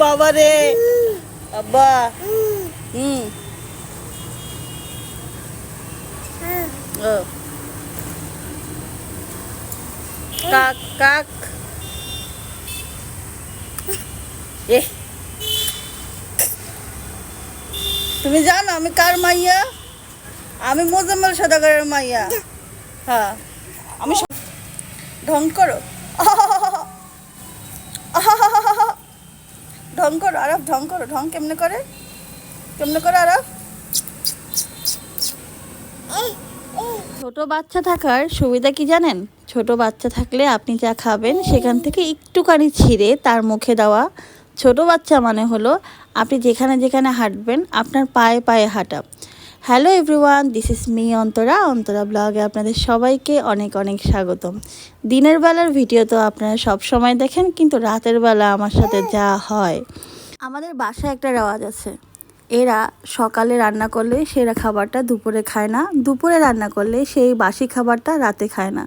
বাবা রে আব্বা। হুম। কাক কাক। এ। তুমি জানো আমি কার মাইয়া? আমি মোজাম্মেল সদাগরের মাইয়া। হ্যাঁ। আমি ঢং করো। ঢং করো আরব ঢং করো, ঢং কেমনে করে? কেমনে করে আরব ছোট বাচ্চা থাকার সুবিধা কি জানেন? ছোট বাচ্চা থাকলে আপনি যা খাবেন সেখান থেকে একটুখানি ছিঁড়ে তার মুখে দেওয়া। ছোট বাচ্চা মানে হলো আপনি যেখানে যেখানে হাঁটবেন, আপনার পায়ে পায়ে হাঁটা। Hello everyone, this is me, Antara. Antara ব্লগে আপনাদের সবাইকে অনেক অনেক স্বাগতম। দিনের বেলার ভিডিও তো আপনারা সব সময় দেখেন, কিন্তু রাতের বেলা আমার সাথে যা হয়। আমাদের বাসায় একটা রেওয়াজ আছে। এরা সকালে রান্না করলে সেরা খাবারটা দুপুরে খায় না। দুপুরে রান্না করলে সেই বাসি খাবারটা রাতে খায় না।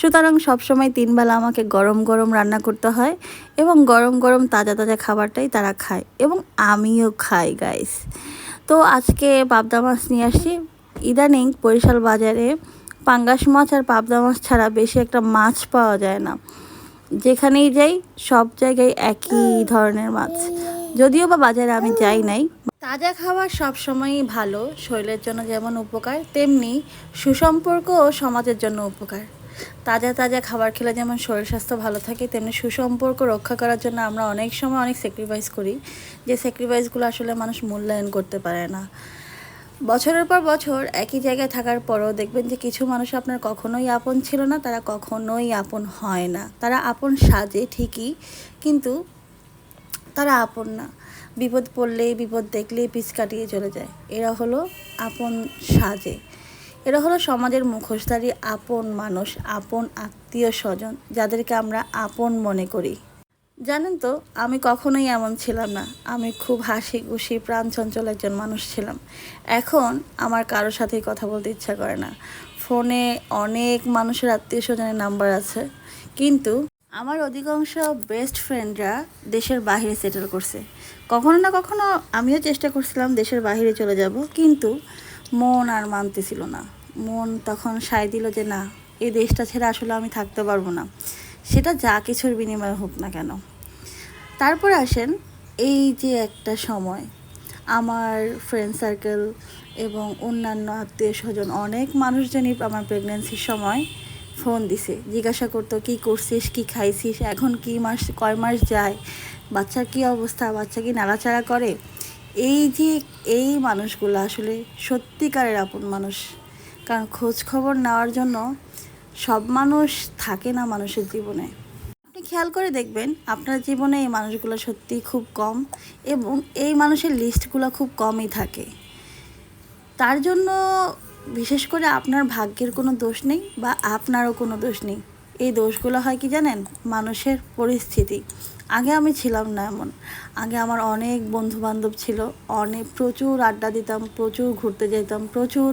সুতরাং সবসময় তিনবেলা আমাকে গরম গরম রান্না করতে হয় এবং গরম গরম তাজা তাজা খাবারটাই তারা খায় এবং আমিও খাই গাইস তো আজকে পাবদা মাছ নিয়ে আসি। ইদানিং বরিশাল বাজারে পাঙ্গাস মাছ আর পাবদা মাছ ছাড়া বেশি একটা মাছ পাওয়া যায় না। যেখানেই যাই, সব জায়গায় একই ধরনের মাছ। যদিও বা বাজারে আমি যাই নাই। তাজা খাবার সবসময়ই ভালো, শরীরের জন্য যেমন উপকার, তেমনি সুসম্পর্ক ও সমাজের জন্য উপকার। তাজা তাজা খাবার খেলে যেমন শরীর স্বাস্থ্য ভালো থাকে, তেমনি সুসম্পর্ক রক্ষা করার জন্য আমরা অনেক সময় অনেক স্যাক্রিফাইস করি, যে স্যাক্রিফাইসগুলো আসলে মানুষ মূল্যায়ন করতে পারে না। বছরের পর বছর একই জায়গায় থাকার পরও দেখবেন যে কিছু মানুষ আপনার কখনোই আপন ছিল না, তারা কখনোই আপন হয় না। তারা আপন সাজে ঠিকই, কিন্তু তারা আপন না। বিপদ পড়লেই বিপদ দেখলেই পিছ কাটিয়ে চলে যায়। এরা হলো আপন সাজে। এরা হলো সমাজের মুখোশধারী আপন মানুষ, আপন আত্মীয় স্বজন, যাদেরকে আমরা আপন মনে করি। জানেন তো, আমি কখনোই এমন ছিলাম না। আমি খুব হাসি খুশি প্রাণ চঞ্চল একজন মানুষ ছিলাম। এখন আমার কারোর সাথেই কথা বলতে ইচ্ছা করে না। ফোনে অনেক মানুষের আত্মীয় স্বজনের নাম্বার আছে। কিন্তু আমার অধিকাংশ বেস্ট ফ্রেন্ডরা দেশের বাইরে সেটেল করছে। কখনো না কখনো আমিও চেষ্টা করছিলাম দেশের বাইরে চলে যাব। কিন্তু মন আর মানতেছিল না। মন তখন সায় দিল যে, না, এই দেশটা ছেড়ে আসলে আমি থাকতে পারব না। সেটা যা কিছুর বিনিময়ে হোক না কেন। তারপর আসেন এই যে একটা সময়, আমার ফ্রেন্ড সার্কেল এবং অন্যান্য আত্মীয় স্বজন, অনেক মানুষজনই আমার প্রেগনেন্সির সময় ফোন দিছে। জিজ্ঞাসা করতো, কী করছিস? কী খাইছিস? এখন কি মাস, কয় মাস যায়? বাচ্চার কী অবস্থা? বাচ্চা কি নাড়াচাড়া করে? এই যে এই মানুষগুলো আসলে সত্যিকারের আপন মানুষ। কারণ খোঁজ খবর নেওয়ার জন্য সব মানুষ থাকে না মানুষের জীবনে। আপনি খেয়াল করে দেখবেন, আপনার জীবনে এই মানুষগুলো সত্যিই খুব কম এবং এই মানুষের লিস্টগুলো খুব কমই থাকে। তার জন্য বিশেষ করে আপনার ভাগ্যের কোনো দোষ নেই বা আপনারও কোনো দোষ নেই। এই দোষগুলো হয় কি জানেন? মানুষের পরিস্থিতি। আগে আমি ছিলাম না এমন। আগে আমার অনেক বন্ধু বান্ধব ছিল, অনেক প্রচুর আড্ডা দিতাম, প্রচুর ঘুরতে যেতাম, প্রচুর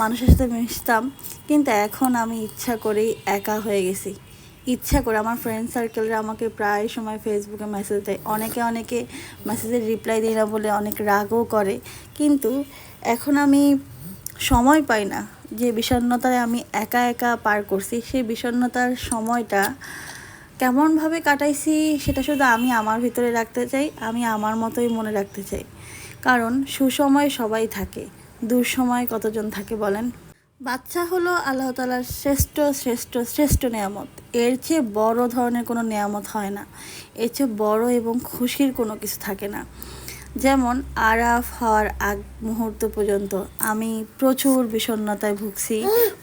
মানুষের সাথে মিশতাম, কিন্তু এখন আমি ইচ্ছা করেই একা হয়ে গেছি। ইচ্ছা করে আমার ফ্রেন্ড সার্কেলরা আমাকে প্রায় সময় ফেসবুকে মেসেজ দেয়। অনেকে অনেকে মেসেজের রিপ্লাই দিই না বলে অনেক রাগও করে, কিন্তু এখন আমি সময় পাই না। যে বিষণ্ণতায় আমি একা একা পার করছি, সেই বিষণ্ণতার সময়টা কেমনভাবে কাটাইছি সেটা শুধু আমি আমার ভিতরে রাখতে চাই, আমি আমার মতোই মনে রাখতে চাই। কারণ সুসময় সবাই থাকে, দুঃসময় কতজন থাকে বলেন? বাচ্চা হলো আল্লাহ তালার শ্রেষ্ঠ শ্রেষ্ঠ শ্রেষ্ঠ নেয়ামত। এর চেয়ে বড় ধরনের কোনো নেয়ামত হয় না। এর চেয়ে বড় এবং খুশির কোনো কিছু থাকে না। যেমন আরাফ হওয়ার আগ মুহূর্ত পর্যন্ত আমি প্রচুর বিষণ্ণতায় ভুগছি,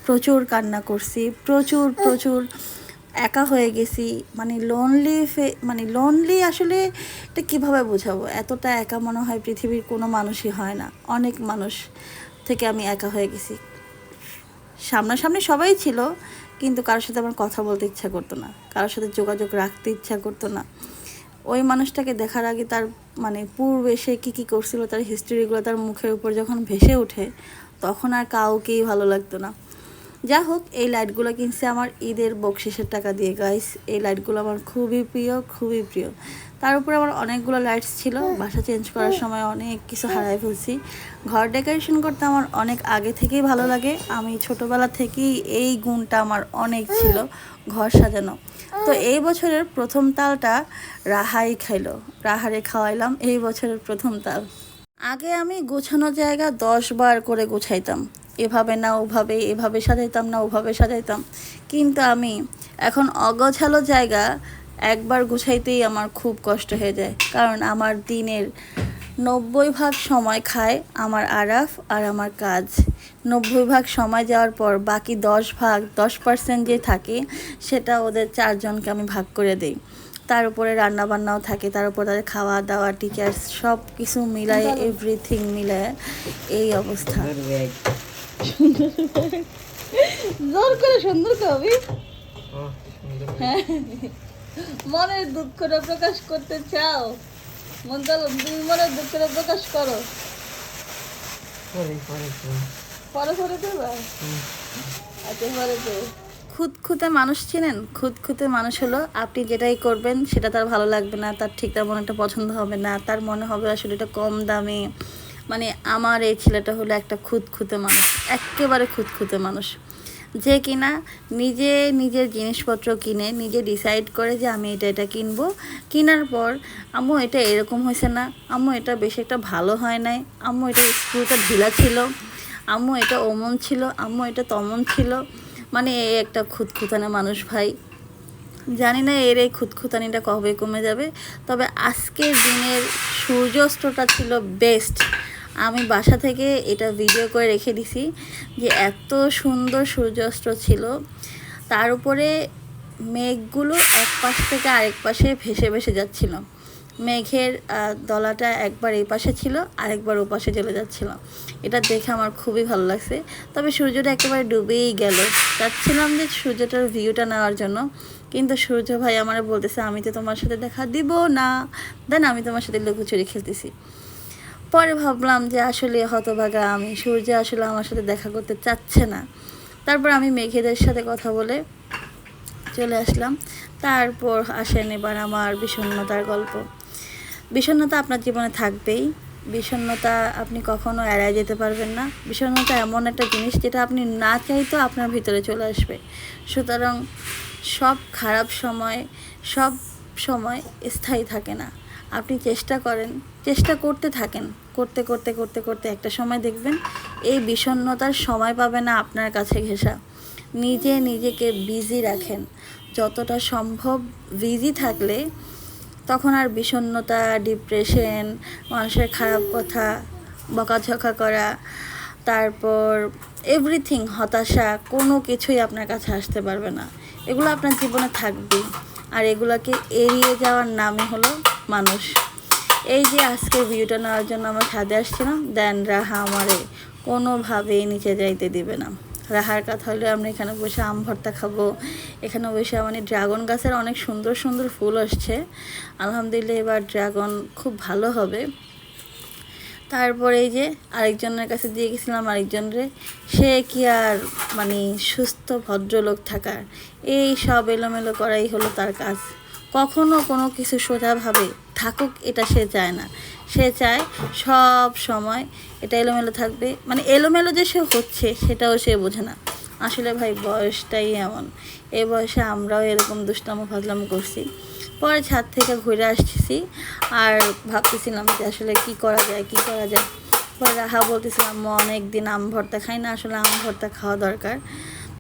প্রচুর কান্না করছি, প্রচুর প্রচুর একা হয়ে গেছি মানে লোনলি মানে লোনলি আসলে এটা কীভাবে বোঝাবো? এতটা একা মনে হয় পৃথিবীর কোনো মানুষই হয় না। অনেক মানুষ থেকে আমি একা হয়ে গেছি। সামনাসামনি সবাই ছিল, কিন্তু কারোর সাথে আমার কথা বলতে ইচ্ছা করতো না। কারোর সাথে যোগাযোগ রাখতে ইচ্ছা করতো না। ওই মানুষটাকে দেখার আগে তার মানে পূর্বে সে কী কী করছিল, তার হিস্ট্রিগুলো তার মুখের উপর যখন ভেসে ওঠে, তখন আর কাউকেই ভালো লাগতো না। যা হোক, এই লাইটগুলো কিনছে আমার ঈদের বকশিসের টাকা দিয়ে গাইস এই লাইটগুলো আমার খুবই প্রিয় খুবই প্রিয়। তার উপরে আমার অনেকগুলো লাইটস ছিল। বাসা চেঞ্জ করার সময় অনেক কিছু হারাই ফেলছি। ঘর ডেকোরেশন করতে আমার অনেক আগে থেকেই ভালো লাগে। আমি ছোটবেলা থেকেই এই গুণটা আমার অনেক ছিল, ঘর সাজানো। তো এই বছরের প্রথম তালটা রাহাই খাইলো। রাহারে খাওয়াইলাম এই বছরের প্রথম তাল। আগে আমি গোছানো জায়গা দশ বার করে গোছাইতাম। এভাবে না ওভাবে এভাবে সাজাইতাম না ওভাবে সাজাইতাম। কিন্তু আমি এখন অগোছালো জায়গা একবার গুছাইতেই আমার খুব কষ্ট হয়ে যায়। কারণ আমার দিনের নব্বই ভাগ সময় খায় আমার আরাফ আর আমার কাজ। নব্বই ভাগ সময় যাওয়ার পর বাকি দশ ভাগ দশ পার্সেন্ট যে থাকে সেটা ওদের চারজনকে আমি ভাগ করে দিই। তার উপরে রান্না বান্নাও থাকে তার উপর তাদের খাওয়া দাওয়া টিচার্স সব কিছু মিলায় এভরিথিং মিলায় এই অবস্থা। জোর করে সুন্দর কবি হ্যাঁ। মনের দুঃখটা প্রকাশ করতে চাও? মন চলো তুমি মনের দুঃখটা প্রকাশ করো। পরে পরে দেবা আচ্ছা পরে দেবো খুঁতখুঁতে মানুষ চিনেন? খুঁতখুঁতে মানুষ হলো আপনি যেটাই করবেন সেটা তার ভালো লাগবে না তার ঠিক তেমন একটা পছন্দ হবে না তার মনে হবে আসলে এটা কম দামে। মানে আমার এই ছেলেটা হলো একটা খুঁতখুঁতে মানুষ, একেবারে খুঁতখুঁতে মানুষ। যে কিনা নিজে নিজের জিনিসপত্র কিনে নিজে ডিসাইড করে যে আমি এটা এটা কিনবো। কেনার পর, আম্মু, এটা এরকম হয়েছে না। আম্মু, এটা বেশি একটা ভালো হয় নাই। আম্মু, এটা স্ক্রুটা ঢিলা ছিল। আম্মু, এটা অমন ছিল। আম্মু, এটা তমন ছিল। মানে এই একটা খুঁতখুতানে মানুষ ভাই। জানি না এর এই খুঁতখুতানিটা কবে কমে যাবে। তবে আজকের দিনের সূর্যাস্তটা ছিল বেস্ট আমি বাসা থেকে এটা ভিডিও করে রেখে দিছি যে এত সুন্দর সূর্যাস্ত ছিল। তার উপরে মেঘগুলো এক পাশ থেকে আরেক পাশে ভেসে ভেসে যাচ্ছিল। মেঘের দলাটা একবার এই পাশে ছিল, আরেকবার ও পাশে চলে যাচ্ছিল। এটা দেখে আমার খুবই ভালো লাগছে। তবে সূর্যটা একেবারে ডুবেই গেল। চাচ্ছিলাম যে সূর্যটার ভিউটা নেওয়ার জন্য, কিন্তু সূর্য ভাই আমার বলতেছে, আমি তো তোমার সাথে দেখা দিব না। দেন আমি তোমার সাথে লুকোচুরি খেলতেছি। পরে ভাবলাম যে আসলে হতভাগা আমি, সূর্য আসলে আমার সাথে দেখা করতে চাচ্ছে না। তারপর আমি মেঘেদের সাথে কথা বলে চলে আসলাম। তারপর আসেন এবার আমার বিষণ্ণতার গল্প। বিষণ্ণতা আপনার জীবনে থাকবেই। বিষণ্ণতা আপনি কখনো এড়ায় যেতে পারবেন না। বিষণ্ণতা এমন একটা জিনিস যেটা আপনি না চাইতেও আপনার ভিতরে চলে আসবে। সুতরাং সব খারাপ সময়, সব সময় স্থায়ী থাকে না। আপনি চেষ্টা করেন, চেষ্টা করতে থাকেন, করতে করতে করতে করতে একটা সময় দেখবেন এই বিষণ্ণতার সময় পাবে না আপনার কাছে ঘেঁষা। নিজে নিজেকে বিজি রাখেন। যতটা সম্ভব বিজি থাকলে তখন আর বিষণ্নতা ডিপ্রেশন মানুষের খারাপ কথা, বকাঝকা করা, তারপর এভরিথিং হতাশা, কোনো কিছুই আপনার কাছে আসতে পারবে না। এগুলো আপনার জীবনে থাকবেই। আর এগুলোকে এড়িয়ে যাওয়ার নামই হলো মানুষ। এই যে আজকে ভিডিওটা নেওয়ার জন্য আমার ছাদে আসছিলাম দেন রাহা আমারে কোনোভাবেই নিচে যাইতে দিবে না। রাহার কথা হলে আমরা এখানে বসে আম ভর্তা খাব, এখানে বসে মানে ড্রাগন গাছের অনেক সুন্দর সুন্দর ফুল আসছে। আলহামদুলিল্লাহ এবার ড্রাগন খুব ভালো হবে। তারপরে এই যে আরেকজনের কাছে দিয়ে গেছিলাম আরেকজনরে। সে কি আর মানে সুস্থ ভদ্রলোক থাকার। এই সব এলোমেলো করাই হলো তার কাজ। কখনো কোনো কিছু সোজাভাবে থাকুক, এটা সে চায় না। সে চায় সব সময় এটা এলোমেলো থাকবে। মানে এলোমেলো যে সে হচ্ছে, সেটাও সে বোঝে না। আসলে ভাই, বয়সটাই এমন। এই বয়সে আমরাও এরকম দুষ্টামো ফাজলাম করছি। পরে ছাদ থেকে ঘুরে আসছি আর ভাবতেছিলাম যে আসলে কি করা যায়, কি করা যায়। পরে রাহা বলতেছিলাম অনেক দিন আম ভর্তা খাই না, আসলে আম ভর্তা খাওয়া দরকার।